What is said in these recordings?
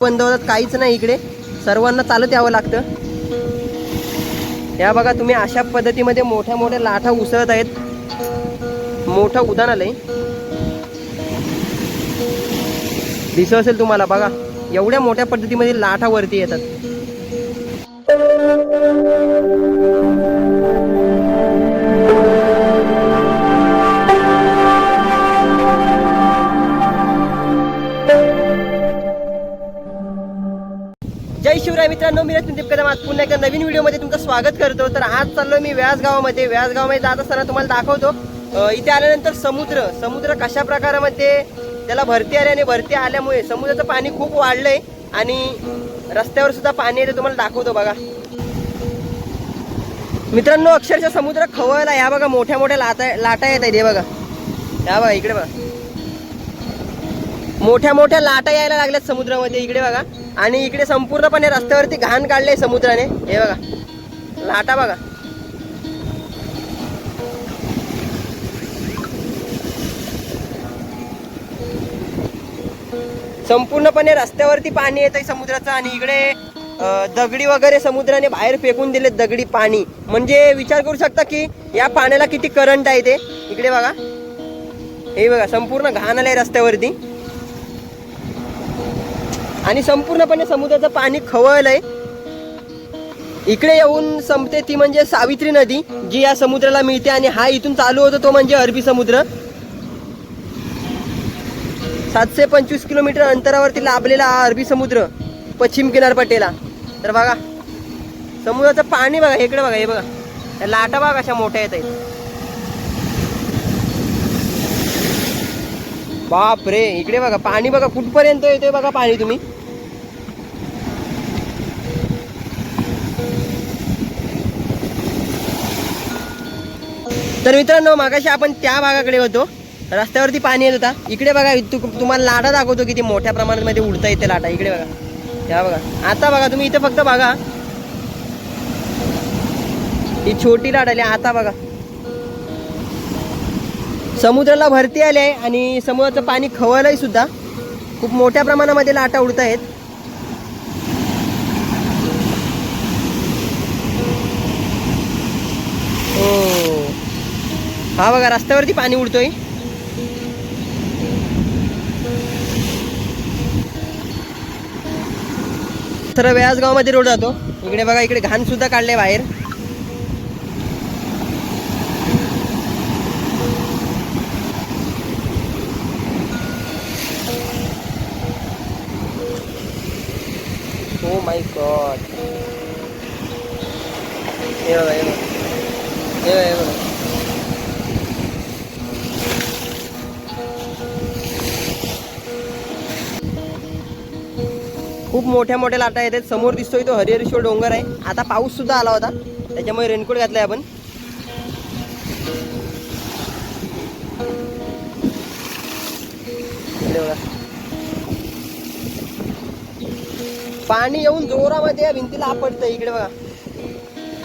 बंद होतात काहीच नाही इकडे. सर्वांना चालत यावं लागतं. या बघा तुम्ही अशा पद्धतीमध्ये मोठ्या मोठ्या लाटा उसळत आहेत. मोठं उदान आलंय दिसत असेल तुम्हाला बघा. एवढ्या मोठ्या पद्धतीमध्ये लाटा वरती येतात. स्वागत करतो. तर आज चाललो मी व्यास गावामध्ये व्यास गावामध्ये जात असताना तुम्हाला दाखवतो. इथे आल्यानंतर समुद्र. समुद्र कशा प्रकारामध्ये त्याला भरती आली आणि भरती आल्यामुळे समुद्राचं पाणी खूप वाढलंय. आणि रस्त्यावर सुद्धा पाणी येते तुम्हाला दाखवतो बघा. मित्रांनो अक्षरशः समुद्र खवळला. या बघा मोठ्या मोठ्या लाटा लाटा येत आहेत. हे बघा. या बघा इकडे बघा. मोठ्या मोठ्या लाटा यायला लागल्यात समुद्रामध्ये. इकडे बघा. आणि इकडे संपूर्णपणे रस्त्यावरती घाण काढले समुद्राने. हे बघा. लाटा बघा. संपूर्णपणे रस्त्यावरती पाणी येत आहे समुद्राचं आणि इकडे दगडी वगैरे समुद्राने बाहेर फेकून दिले दगडी पाणी. म्हणजे विचार करू शकता की या पाण्याला किती करंट आहे ते? इकडे बघा. हे बघा संपूर्ण घाण आलंय रस्त्यावरती. आणि संपूर्णपणे समुद्राचं पाणी खवळलंय. इकडे येऊन संपते ती म्हणजे सावित्री नदी जी या समुद्राला मिळते आणि हा इथून चालू होतो तो म्हणजे अरबी समुद्र. सातशे पंचवीस किलोमीटर अंतरावरती लाभलेला हा अरबी समुद्र पश्चिम किनारपट्टीला. तर बघा समुद्राचं पाणी बघा इकडे बघा हे बघा. लाटा बघा अशा मोठ्या येत आहेत. बाप रे इकडे बघा पाणी बघा कुठपर्यंत येतोय बघा पाणी तुम्ही? तर मित्रांनो मागाशी आपण त्या भागाकडे होतो. रस्त्यावरती पाणी येत होता. इकडे बघा तुम्हाला लाटा दाखवतो किती मोठ्या प्रमाणामध्ये उडता येते लाटा. इकडे बघा. त्या बघा. आता बघा तुम्ही इथे फक्त बघा. ही छोटी लाट आली आता बघा. समुद्राला भरती आली आहे आणि समुद्राचं पाणी खवळलंय सुद्धा. खूप मोठ्या प्रमाणामध्ये लाटा उडत हा बघा रस्त्यावरती पाणी उडतोय. तर व्यासगावमध्ये रोड जातो. इकडे बघा इकडे घाण सुद्धा काढले बाहेर. ओ माय गॉड खूप मोठ्या मोठ्या लाटा येतात. समोर दिसतोय तो हरिहरेश्वर डोंगर आहे. आता पाऊस सुद्धा आला होता. त्याच्यामुळे रेनकोट घातलाय आपण. पाणी येऊन जोरामध्ये या भिंतीला आपटतं इकडे बघा.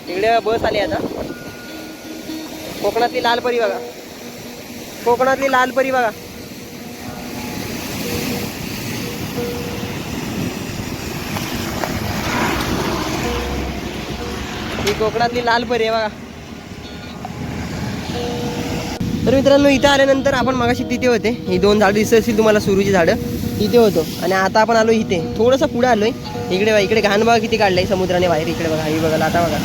इकडे बस आली आता. कोकणातली लाल परी बघा. कोकणातली लाल परी बघा. ही कोकणातली लाल परी आहे बघा. तर मित्रांनो इथं आल्यानंतर आपण मगाशी तिथे होते. ही दोन झाडं दिसत असतील तुम्हाला सुरूची झाडं. इथे होतो. आणि आता आपण आलो इथे. थोडंसं पुढे आलोय. इकडे बघा इकडे घाण बघा किती काढलंय समुद्राने बाहेर. इकडे बघा ही बघा आता बघा.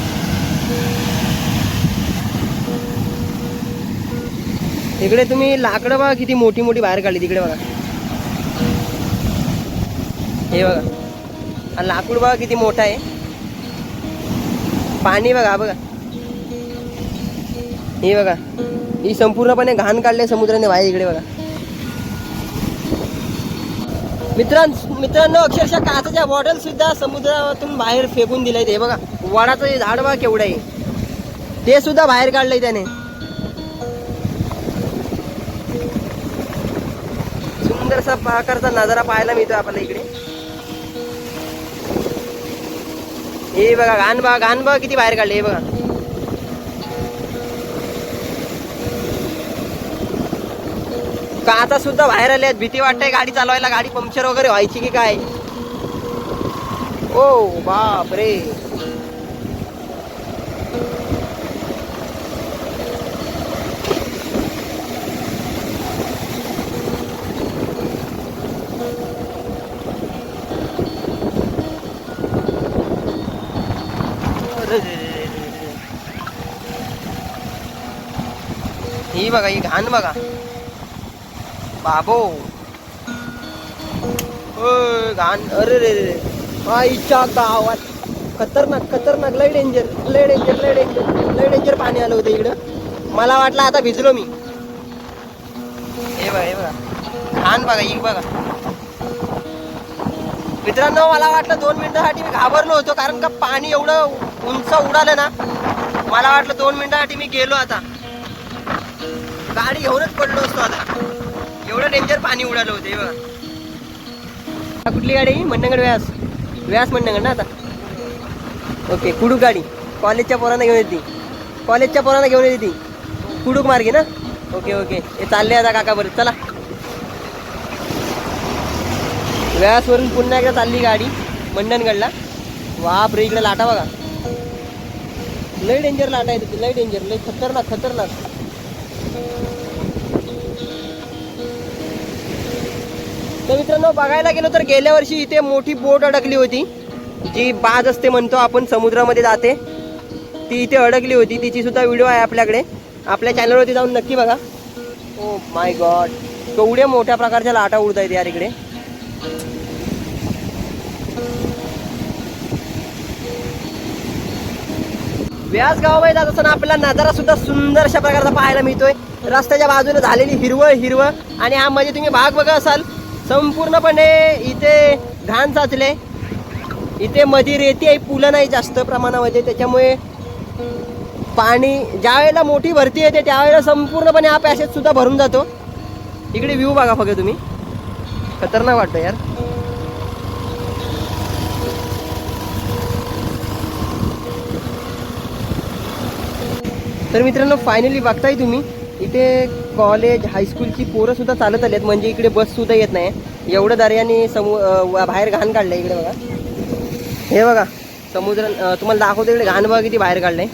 इकडे तुम्ही लाकडं बघा किती मोठी मोठी बाहेर काढली तिकडे बघा. हे बघा. लाकूड बघा किती मोठा आहे. पाणी बघा बघा. हे बघा. ही संपूर्णपणे घाण काढले समुद्राने बाहेर इकडे बघा. मित्रां मित्रांनो अक्षरशः काचाच्या बॉटल सुद्धा समुद्रातून बाहेर फेकून दिलंय हे बघा वडाचं हे झाड बघा केवढं आहे. ते सुद्धा बाहेर काढलंय त्याने. सुंदरसा प्रकारचा नजारा पाहायला मिळतो आपल्याला इकडे. हे बघा घाण बघा घाण बघा किती बाहेर काढले हे बघा. आता सुद्धा बाहेर आल्यात भीती वाटते गाडी चालवायला गाडी पंक्चर वगैरे व्हायची की काय? ओ बाप रे ही बघा ही घाण बघा. बाबो. घाण. अरे रे रे. आईच्या गावात खतरनाक खतरनाक. लय डेंजर लय डेंजर लय डेंजर लय डेंजर पाणी आलं होतं इकडं. मला वाटलं आता भिजलो मी. हे बघा हे बघा. घाण बघा ही बघा. मित्रांनो मला वाटलं दोन मिनिटासाठी मी घाबरलो होतो कारण का पाणी एवढं उंच उडालं ना. मला वाटलं दोन मिनिटासाठी मी गेलो आता. गाडी घेऊनच पडलो असतो आता. एवढं डेंजर पाणी उडालं होते बघा. कुठली गाडी? मंडणगड व्यास. व्यास मंडगड ना आता? ओके कुडूक गाडी. कॉलेजच्या पोरांना घेऊन येते. कॉलेजच्या पोरांना घेऊन येते ती. कुडूक मार्गे ना? ओके ओके हे चालले आता काका बरं चला. व्यासवरून पुन्हा एकदा चालली गाडी मंडणगडला वाप रे इकडे लाटा बघा. लय डेंजर लाटा आहे तिथे लय डेंजर लय खतरनाक खतरनाक. तर मित्रांनो बघायला गेलो तर गेल्या वर्षी इथे मोठी बोट अडकली होती. जी बाज असते म्हणतो आपण समुद्रामध्ये जाते. ती इथे अडकली होती. तिची सुद्धा व्हिडिओ आहे आपल्याकडे. आपल्या चॅनलवरती जाऊन नक्की बघा. ओ माय गॉड केवढ्या मोठ्या प्रकारच्या लाटा उडत आहेत यार इकडे. व्यास गावामध्ये जात असताना आपल्याला नजारा सुद्धा सुंदर अशा प्रकारचा पाहायला मिळतोय. रस्त्याच्या बाजूने झालेली हिरवळ हिरवळ आणि हा म्हणजे तुम्ही भाग बघा असाल संपूर्णपणे इथे घाण साचले. इथे मधी रेती आहे पुलं नाही जास्त प्रमाणामध्ये. त्याच्यामुळे पाणी ज्या वेळेला मोठी भरती येते त्यावेळेला संपूर्णपणे हा पॅसेज सुद्धा भरून जातो. इकडे व्ह्यू बघा फक्त तुम्ही. खतरनाक वाटतं यार. तर मित्रांनो फायनली बघताय तुम्ही इथे कॉलेज हायस्कूलची पोरं सुद्धा चालत आली आहेत म्हणजे इकडे बस सुद्धा येत नाही. एवढं दर्याने समु बाहेर घाण काढलंय इकडे बघा. हे बघा समुद्र तुम्हाला दाखवतो इकडे घाण बघा किती बाहेर काढलंय.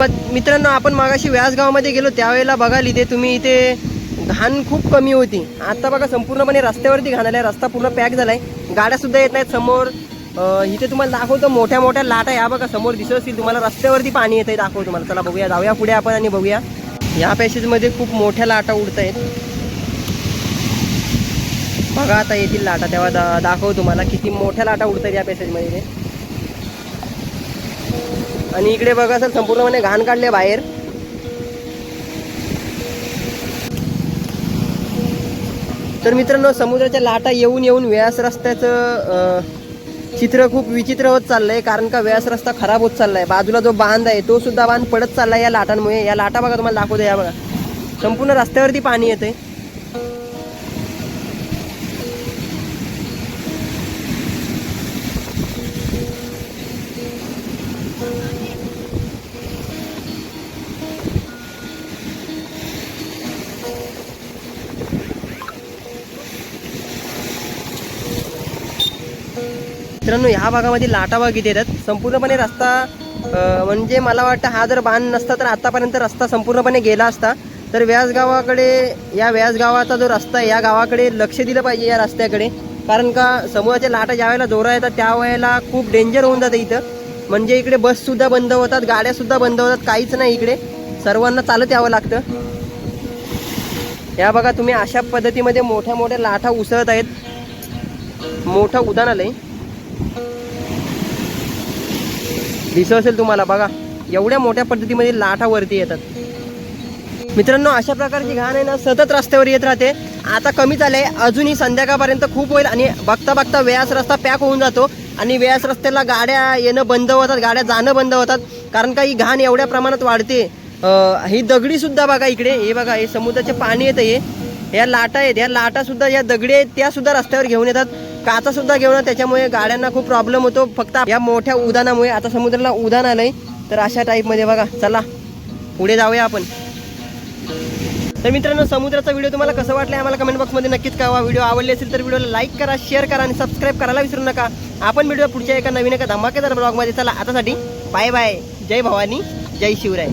पण मित्रांनो आपण मागाशी व्यासगावमध्ये गेलो त्यावेळेला बघाल इथे तुम्ही इथे घाण खूप कमी होती. आता बघा संपूर्णपणे रस्त्यावरती घाण आलाय रस्ता पूर्ण पॅक झालाय. गाड्या सुद्धा येत नाहीत समोर. इथे तुम्हाला दाखवतो मोठ्या मोठ्या लाटा या बघा समोर दिसत असतील तुम्हाला. रस्त्यावरती पाणी येतं आहे दाखवतो तुम्हाला. चला बघूया जाऊया पुढे आपण आणि बघूया. या पॅसेजमध्ये खूप मोठ्या लाटा उडत आहेत बघा आता येतील लाटा तेव्हा दा दाखवतो तुम्हाला किती मोठ्या लाटा उडत आहेत या पॅसेजमध्ये आणि इकडे बघा सर संपूर्णपणे घाण काढले बाहेर. तर मित्रांनो समुद्राच्या लाटा येऊन येऊन व्यास रस्त्याचं चित्र खूप विचित्र होत चाललंय कारण का व्यास रस्ता खराब होत चाललाय. बाजूला जो बांध आहे तो सुद्धा बांध पडत चाललाय या लाटांमुळे. या लाटा बघा तुम्हाला दाखवतो या बघा. संपूर्ण रस्त्यावरती पाणी येतंय. मित्रांनो ह्या भागामध्ये लाटा भाग किती येतात. संपूर्णपणे रस्ता म्हणजे मला वाटतं हा जर बांध नसता तर आतापर्यंत रस्ता संपूर्णपणे गेला असता. तर व्यास गावाकडे या व्यास गावाचा जो रस्ता आहे या गावाकडे लक्ष दिलं पाहिजे या रस्त्याकडे. कारण का समुद्राच्या लाटा ज्या वेळेला जोरा येतात त्यावेळेला खूप डेंजर होऊन जातं इथं. म्हणजे इकडे बससुद्धा बंद होतात गाड्यासुद्धा बंद होतात काहीच नाही इकडे. सर्वांना चालत यावं लागतं. या बघा तुम्ही अशा पद्धतीमध्ये मोठ्या मोठ्या लाटा उसळत आहेत. मोठं उदाहरण आलं आहे. दिसत असेल तुम्हाला बघा. एवढ्या मोठ्या पद्धतीमध्ये लाटा वरती येतात. मित्रांनो अशा प्रकारची घाण आहे ना सतत रस्त्यावर येत राहते. आता कमी झालंय. अजूनही संध्याकाळपर्यंत खूप होईल आणि बघता बघता व्यास रस्ता पॅक होऊन जातो आणि व्यास रस्त्याला गाड्या येणं बंद होतात गाड्या जाणं बंद होतात. कारण का ही घाण एवढ्या प्रमाणात वाढते. ही दगडी सुद्धा बघा इकडे. हे बघा हे समुद्राचे पाणी येतं हे. या लाटा आहेत. या लाटा सुद्धा या दगडी आहेत त्या सुद्धा रस्त्यावर घेऊन येतात. काचा सुद्धा घेऊन त्याच्यामुळे गाड्यांना खूप प्रॉब्लेम होतो. फक्त या मोठ्या उदानामुळे आता समुद्राला उदान आलंय. तर अशा टाईपमध्ये बघा. चला. पुढे जाऊया आपण. तर मित्रांनो समुद्राचा व्हिडिओ तुम्हाला कसं वाटलं आम्हाला कमेंट बॉक्समध्ये नक्कीच कळवा. व्हिडिओ आवडले असेल तर व्हिडिओला लाईक करा शेअर करा आणि सबस्क्राईब करायला विसरू नका. आपण व्हिडिओ पुढच्या एका नवीन एका धमाकेदार ब्लॉगमध्ये चला आतासाठी बाय बाय जय भवानी जय शिवराय.